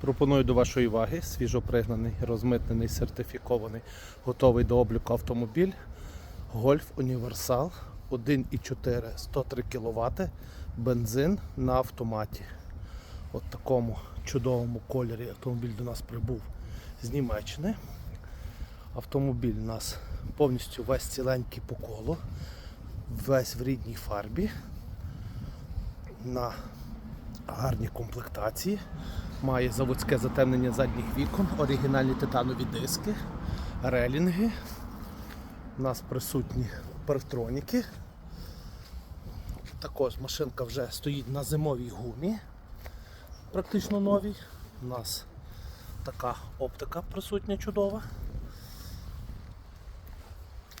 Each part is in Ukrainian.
Пропоную до вашої уваги свіжопригнаний, розмитнений, сертифікований, готовий до обліку автомобіль Golf Універсал 1,4 103 кВт, бензин на автоматі. От такому чудовому кольорі автомобіль до нас прибув з Німеччини. Автомобіль у нас повністю весь ціленький по колу, весь в рідній фарбі, на гарній комплектації. Має заводське затемнення задніх вікон, оригінальні титанові диски, релінги. У нас присутні парктроніки. Також машинка вже стоїть на зимовій гумі, практично новій. У нас така оптика присутня чудова.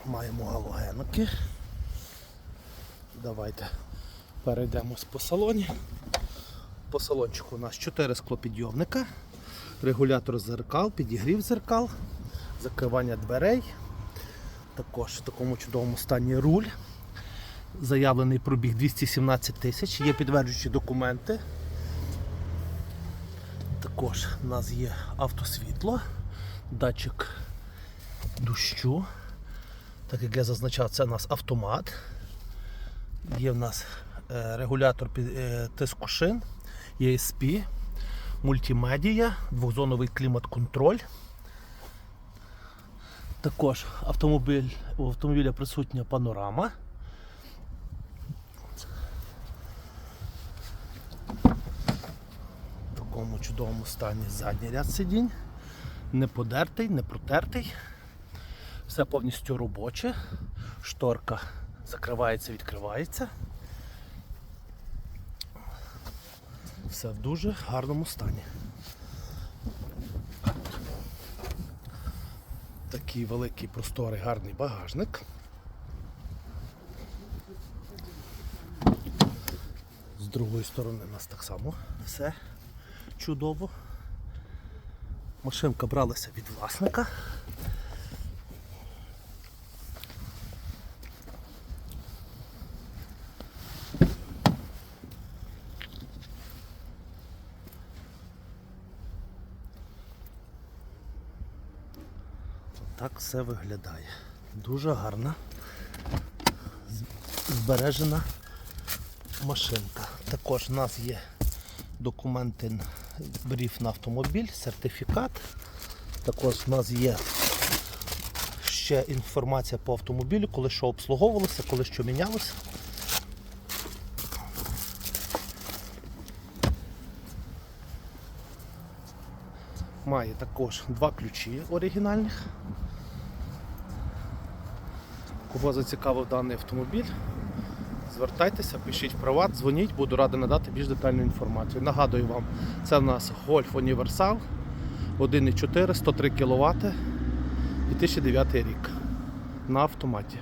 Маємо галогенки. Давайте перейдемось по салоні. По салончику у нас 4 склопідйомника, регулятор зеркал, підігрів зеркал, закривання дверей. Також в такому чудовому стані руль. Заявлений пробіг 217 тисяч, є підтверджуючі документи. Також у нас є автосвітло, датчик дощу. Так як я зазначав, це у нас автомат. Є в нас е, регулятор е, тиску шин, ESP, мультимедія, двохзоновий клімат-контроль. Також автомобіль, у автомобіля присутня панорама. В такому чудовому стані задній ряд сидінь. Не подертий, не протертий. Все повністю робоче. Шторка закривається, відкривається. Все в дуже гарному стані. Такий великий просторий гарний багажник. З другої сторони у нас так само все чудово. Машинка бралася від власника. Так все виглядає. Дуже гарна, збережена машинка. Також у нас є документи бриф на автомобіль, сертифікат. Також у нас є ще інформація по автомобілю, коли що обслуговувалося, коли що мінялося. Має також два ключі оригінальних. Кого зацікавив даний автомобіль, звертайтеся, пишіть приват, дзвоніть, буду радий надати більш детальну інформацію. Нагадую вам, це в нас Golf Універсал 1,4 103 кВт 2009 рік на автоматі.